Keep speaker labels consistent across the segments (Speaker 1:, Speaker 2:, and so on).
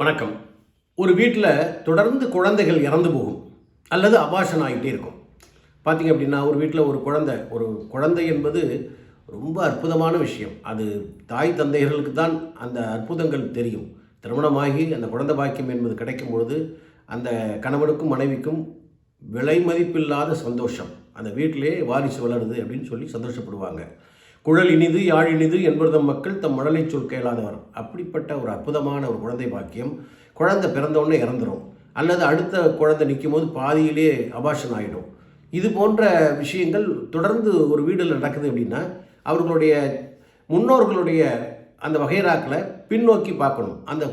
Speaker 1: வணக்கம். ஒரு வீட்டில் தொடர்ந்து குழந்தைகள் இறந்து போகும் அல்லது அபாஷன் ஆகிட்டே இருக்கும். பார்த்தீங்க அப்படின்னா ஒரு வீட்டில் ஒரு குழந்தை ஒரு குழந்தை என்பது ரொம்ப அற்புதமான விஷயம். அது தாய் தந்தையர்களுக்கு தான் அந்த அற்புதங்கள் தெரியும். திருமணமாகி அந்த குழந்தை பாக்கியம் என்பது கிடைக்கும் பொழுது அந்த கணவனுக்கும் மனைவிக்கும் விலை மதிப்பில்லாத சந்தோஷம். அந்த வீட்டிலே வாரிசு வளருது அப்படின்னு சொல்லி சந்தோஷப்படுவாங்க. குழல் இனிது யாழ் இனிது என்பதும் மக்கள் தம் மழலை சொல் கேளாதவர். அப்படிப்பட்ட ஒரு அற்புதமான ஒரு குழந்தை பாக்கியம். குழந்தை பிறந்தவுடனே இறந்துரும். அல்லது அடுத்த குழந்தை நிற்கும் போது பாதியிலே அபாஷன் ஆகிடும் இது போன்ற விஷயங்கள் தொடர்ந்து ஒரு வீடில் நடக்குது அப்படின்னா அவர்களுடைய முன்னோர்களுடைய அந்த வகைராக்களை பின்னோக்கி பார்க்கணும். அந்த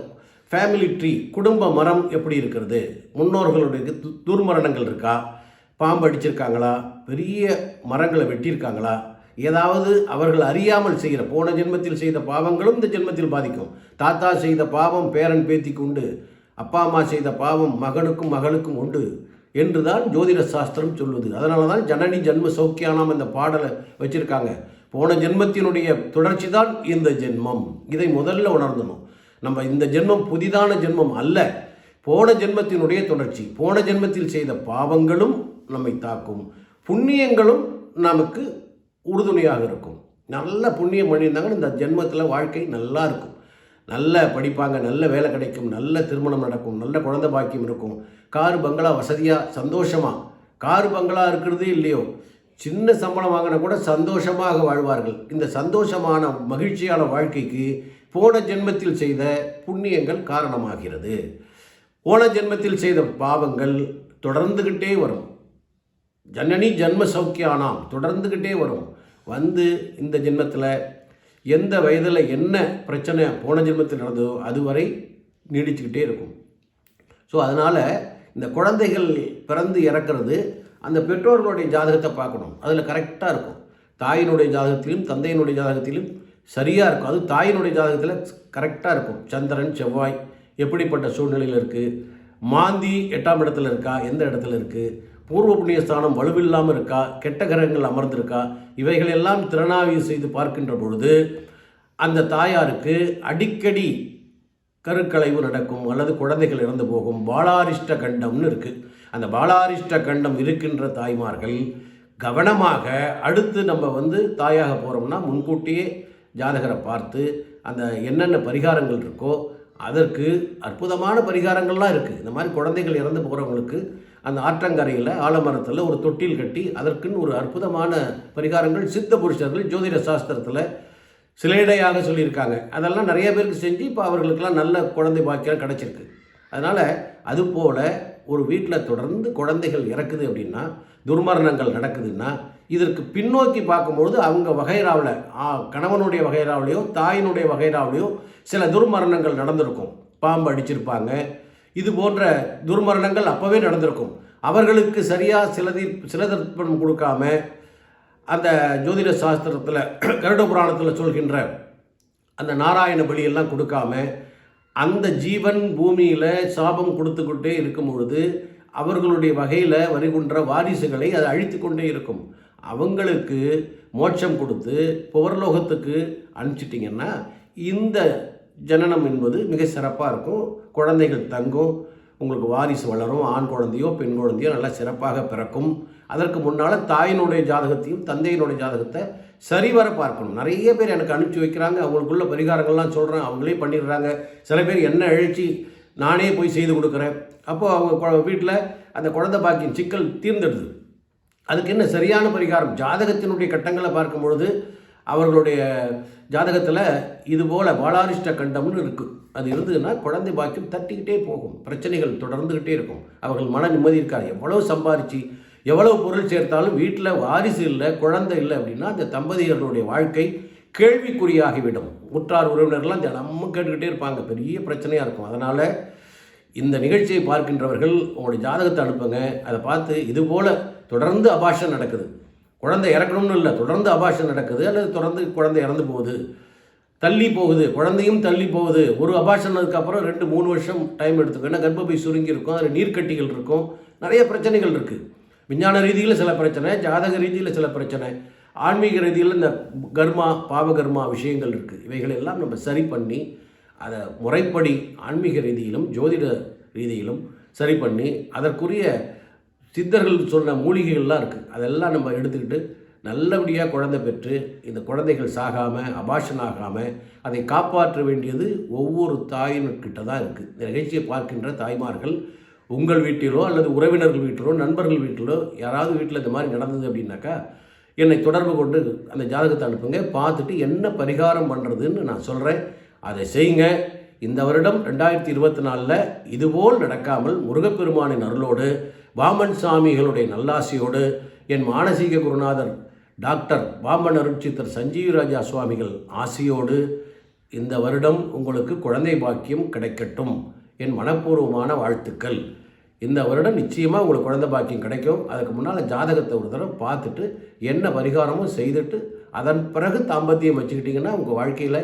Speaker 1: ஃபேமிலி ட்ரீ குடும்ப மரம் எப்படி இருக்கிறது? முன்னோர்களுடைய து- துர்மரணங்கள் இருக்கா? பாம்பு அடிச்சிருக்காங்களா? பெரிய மரங்களை வெட்டியிருக்காங்களா? ஏதாவது அவர்கள் அறியாமல் செய்கிற போன ஜென்மத்தில் செய்த பாவங்களும் இந்த ஜென்மத்தில் பாதிக்கும். தாத்தா செய்த பாவம் பேரன் பேத்திக்கு உண்டு. அப்பா அம்மா செய்த பாவம் மகனுக்கும் மகளுக்கும் உண்டு என்றுதான் ஜோதிட சாஸ்திரம் சொல்வது அதனால தான் ஜனனி ஜென்ம சௌக்கியானாம் இந்த பாடலை வச்சுருக்காங்க. போன ஜென்மத்தினுடைய தொடர்ச்சி தான் இந்த ஜென்மம். இதை முதல்ல உணர்ந்தணும். நம்ம இந்த ஜென்மம் புதிதான ஜென்மம் அல்ல. போன ஜென்மத்தினுடைய தொடர்ச்சி போன ஜென்மத்தில் செய்த பாவங்களும் நம்மை தாக்கும். புண்ணியங்களும் நமக்கு உறுதுணையாக இருக்கும். நல்ல புண்ணியம் பண்ணியிருந்தாங்கன்னா இந்த ஜென்மத்தில் வாழ்க்கை நல்லா இருக்கும். நல்ல படிப்பாங்க நல்ல வேலை கிடைக்கும் நல்ல திருமணம் நடக்கும் நல்ல குழந்தை பாக்கியம் இருக்கும். கார் பங்களா வசதியாக சந்தோஷமாக கார் பங்களா இருக்கிறதே இல்லையோ? சின்ன சம்பளம் வாங்கினா கூட சந்தோஷமாக வாழ்வார்கள். இந்த சந்தோஷமான மகிழ்ச்சியான வாழ்க்கைக்கு போன ஜென்மத்தில் செய்த புண்ணியங்கள் காரணமாகிறது. போன ஜென்மத்தில் செய்த பாவங்கள் தொடர்ந்துக்கிட்டே வரும். ஜனனி ஜன்ம சௌக்கியானாம். தொடர்ந்துக்கிட்டே வரும். வந்து இந்த ஜென்மத்தில் எந்த வயதில் என்ன பிரச்சனை போன ஜென்மத்தில் நடந்ததோ அதுவரை நீடிச்சுக்கிட்டே இருக்கும். ஸோ அதனால் இந்த குழந்தைகள் பிறந்து இறக்கிறது அந்த பெற்றோர்களுடைய ஜாதகத்தை பார்க்கணும். அதில் கரெக்டாக இருக்கும். தாயினுடைய ஜாதகத்திலும் தந்தையினுடைய ஜாதகத்திலும் சரியாக இருக்கும். அது தாயினுடைய ஜாதகத்தில் கரெக்டாக இருக்கும். சந்திரன் செவ்வாய் எப்படிப்பட்ட சூழ்நிலையில் இருக்குது மாந்தி எட்டாம் இடத்துல இருக்கா? எந்த இடத்துல இருக்குது பூர்வ புண்ணிய ஸ்தானம் வலுவில்லாமல் இருக்கா? கெட்ட கிரகங்கள் அமர்ந்திருக்கா? இவைகளெல்லாம் திறனாய்வு செய்து பார்க்கின்ற பொழுது அந்த தாயாருக்கு அடிக்கடி கருக்கலைவு நடக்கும் அல்லது குழந்தைகள் இறந்து போகும். பாலாரிஷ்ட கண்டம்னு இருக்குது அந்த பாலாரிஷ்ட கண்டம் இருக்கின்ற தாய்மார்கள் கவனமாக அடுத்து நம்ம வந்து தாயாக போகிறோம்னா முன்கூட்டியே ஜாதகரை பார்த்து அந்த என்னென்ன பரிகாரங்கள் இருக்கோ அதற்கு அற்புதமான பரிகாரங்கள்லாம் இருக்குது இந்த மாதிரி குழந்தைகள் இறந்து போகிறவங்களுக்கு அந்த ஆற்றங்கரையில் ஆலமரத்தில் ஒரு தொட்டில் கட்டி அதற்குன்னு ஒரு அற்புதமான பரிகாரங்கள் சித்த புருஷர்கள் ஜோதிட சாஸ்திரத்தில் சிலைடையாக சொல்லியிருக்காங்க. அதெல்லாம் நிறைய பேருக்கு செஞ்சு இப்போ அவர்களுக்கெல்லாம் நல்ல குழந்தை பாக்கியம் கிடச்சிருக்கு. அதனால் அதுபோல் ஒரு வீட்டில் தொடர்ந்து குழந்தைகள் இறக்குது அப்படின்னா துர்மரணங்கள் நடக்குதுன்னா இதற்கு பின்னோக்கி பார்க்கும்பொழுது அவங்க வகைராவில் கணவனுடைய வகைராவிலையோ தாயினுடைய வகைராவிலையோ சில துர்மரணங்கள் நடந்திருக்கும். பாம்பு அடிச்சிருப்பாங்க இது போன்ற துர்மரணங்கள் அப்போவே நடந்திருக்கும். அவர்களுக்கு சரியாக சிலதி சிலதர்ப்பணம் கொடுக்காம அந்த ஜோதிட சாஸ்திரத்தில் கருட புராணத்தில் சொல்கின்ற அந்த நாராயண பலியெல்லாம் கொடுக்காம அந்த ஜீவன் பூமியில் சாபம் கொடுத்துக்கிட்டே இருக்கும் பொழுது அவர்களுடைய வகையில் வருகின்ற வாரிசுகளை அது அழித்து கொண்டே இருக்கும். அவங்களுக்கு மோட்சம் கொடுத்து புவர்லோகத்துக்கு அனுப்பிச்சிட்டிங்கன்னா இந்த ஜனனம் என்பது மிக சிறப்பாக இருக்கும். குழந்தைகள் தங்கும் உங்களுக்கு வாரிசு வளரும். ஆண் குழந்தையோ பெண் குழந்தையோ நல்லா சிறப்பாக பிறக்கும். அதற்கு முன்னால் தாயினுடைய ஜாதகத்தையும் தந்தையினுடைய ஜாதகத்தை சரிவர பார்க்கணும். நிறைய பேர் எனக்கு அனுப்பிச்சி வைக்கிறாங்க. அவங்களுக்குள்ள பரிகாரங்கள்லாம் சொல்கிறேன் அவங்களே பண்ணிடுறாங்க. சில பேர் என்ன அழிச்சி நானே போய் செய்து கொடுக்குறேன். அப்போது அவங்க வீட்டில் அந்த குழந்தை பாக்கியம் சிக்கல் தீர்ந்துடுது. அதுக்கு என்ன சரியான பரிகாரம்? ஜாதகத்தினுடைய கட்டங்களை பார்க்கும் பொழுது அவர்களுடைய ஜாதகத்தில் இது போல் பாலாரிஷ்ட கண்டம்னு இருக்குது அது இருந்ததுன்னா குழந்தை பாக்கியம் தட்டிக்கிட்டே போகும். பிரச்சனைகள் தொடர்ந்துக்கிட்டே இருக்கும். அவர்கள் மன நிம்மதி இருக்காது எவ்வளோ சம்பாரித்து எவ்வளோ பொருள் சேர்த்தாலும் வீட்டில் வாரிசு இல்லை குழந்தை இல்லை அப்படின்னா அந்த தம்பதியர்களுடைய வாழ்க்கை கேள்விக்குறியாகிவிடும். உற்றார் உறவினர்கள்லாம் தினமும் கேட்டுக்கிட்டே இருப்பாங்க. பெரிய பிரச்சனையாக இருக்கும். அதனால் இந்த நிகழ்ச்சியை பார்க்கின்றவர்கள் உங்களுடைய ஜாதகத்தை அனுப்புங்க. அதை பார்த்து இது போல் தொடர்ந்து அபாஷன் நடக்குது. குழந்தை இறக்கணும்னு இல்லை தொடர்ந்து அபாஷன் நடக்குது அல்லது தொடர்ந்து குழந்தை இறந்து போகுது தள்ளி போகுது குழந்தையும் தள்ளி போகுது. ஒரு அபாஷனதுக்கு அப்புறம் ரெண்டு மூணு வருஷம் டைம் எடுத்துக்கும். ஏன்னா கர்ப்பப்பை சுருங்கி இருக்கும் அதில் நீர்க்கட்டிகள் இருக்கும் நிறைய பிரச்சனைகள் இருக்குது விஞ்ஞான ரீதியில் சில பிரச்சனை ஜாதக ரீதியில் சில பிரச்சனை ஆன்மீக ரீதியில் இந்த கர்மா பாவகர்மா விஷயங்கள் இருக்குது இவைகளெல்லாம் நம்ம சரி பண்ணி அதை முறைப்படி ஆன்மீக ரீதியிலும் ஜோதிட ரீதியிலும் சரி பண்ணி அதற்குரிய சித்தர்கள் சொன்ன மூலிகைகள்லாம் இருக்குது அதெல்லாம் நம்ம எடுத்துக்கிட்டு நல்லபடியாக குழந்தை பெற்று இந்த குழந்தைகள் சாகாமல் அபாஷன் ஆகாமல் அதை காப்பாற்ற வேண்டியது ஒவ்வொரு தாயின்கிட்ட தான் இருக்குது இந்த நிகழ்ச்சியை பார்க்கின்ற தாய்மார்கள் உங்கள் வீட்டிலோ அல்லது உறவினர்கள் வீட்டிலோ நண்பர்கள் வீட்டிலோ யாராவது வீட்டில் இந்த மாதிரி நடந்தது அப்படின்னாக்கா என்னை தொடர்பு கொண்டு அந்த ஜாதகத்தை அனுப்புங்க. பார்த்துட்டு என்ன பரிகாரம் பண்ணுறதுன்னு நான் சொல்கிறேன் அதை செய்யுங்க. இந்த வருடம் ரெண்டாயிரத்தி இருபத்தி நாலில் இதுபோல் நடக்காமல் முருகப்பெருமானின் அருளோடு வாமன் சாமிகளுடைய நல்லாசியோடு என் மானசீக குருநாதர் டாக்டர் வாமன் அருட்சித்தர் சஞ்சீவ் ராஜா சுவாமிகள் ஆசியோடு இந்த வருடம் உங்களுக்கு குழந்தை பாக்கியம் கிடைக்கட்டும். என் மனப்பூர்வமான வாழ்த்துக்கள். இந்த வருடம் நிச்சயமாக உங்களுக்கு குழந்தை பாக்கியம் கிடைக்கும். அதுக்கு முன்னால் ஜாதகத்தை ஒரு தடவை பார்த்துட்டு என்ன பரிகாரமும் செய்துட்டு அதன் பிறகு தாம்பத்தியம் வச்சுக்கிட்டிங்கன்னா உங்கள் வாழ்க்கையில்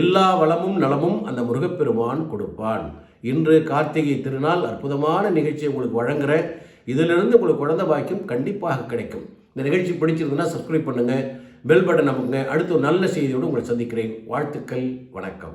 Speaker 1: எல்லா வளமும் நலமும் அந்த முருகப்பெருமான் கொடுப்பான். இன்று கார்த்திகை திருநாள் அற்புதமான நிகழ்ச்சியை உங்களுக்கு வழங்குகிறேன் இதிலிருந்து உங்களுக்கு குழந்தை பாக்கியம் கண்டிப்பாக கிடைக்கும். இந்த நிகழ்ச்சி பிடிச்சிருந்ததுன்னா சப்ஸ்கிரைப் பண்ணுங்கள் பெல் பட்டன் நமக்குங்க அடுத்து ஒரு நல்ல செய்தியோடு உங்களை சந்திக்கிறேன். வாழ்த்துக்கள் வணக்கம்.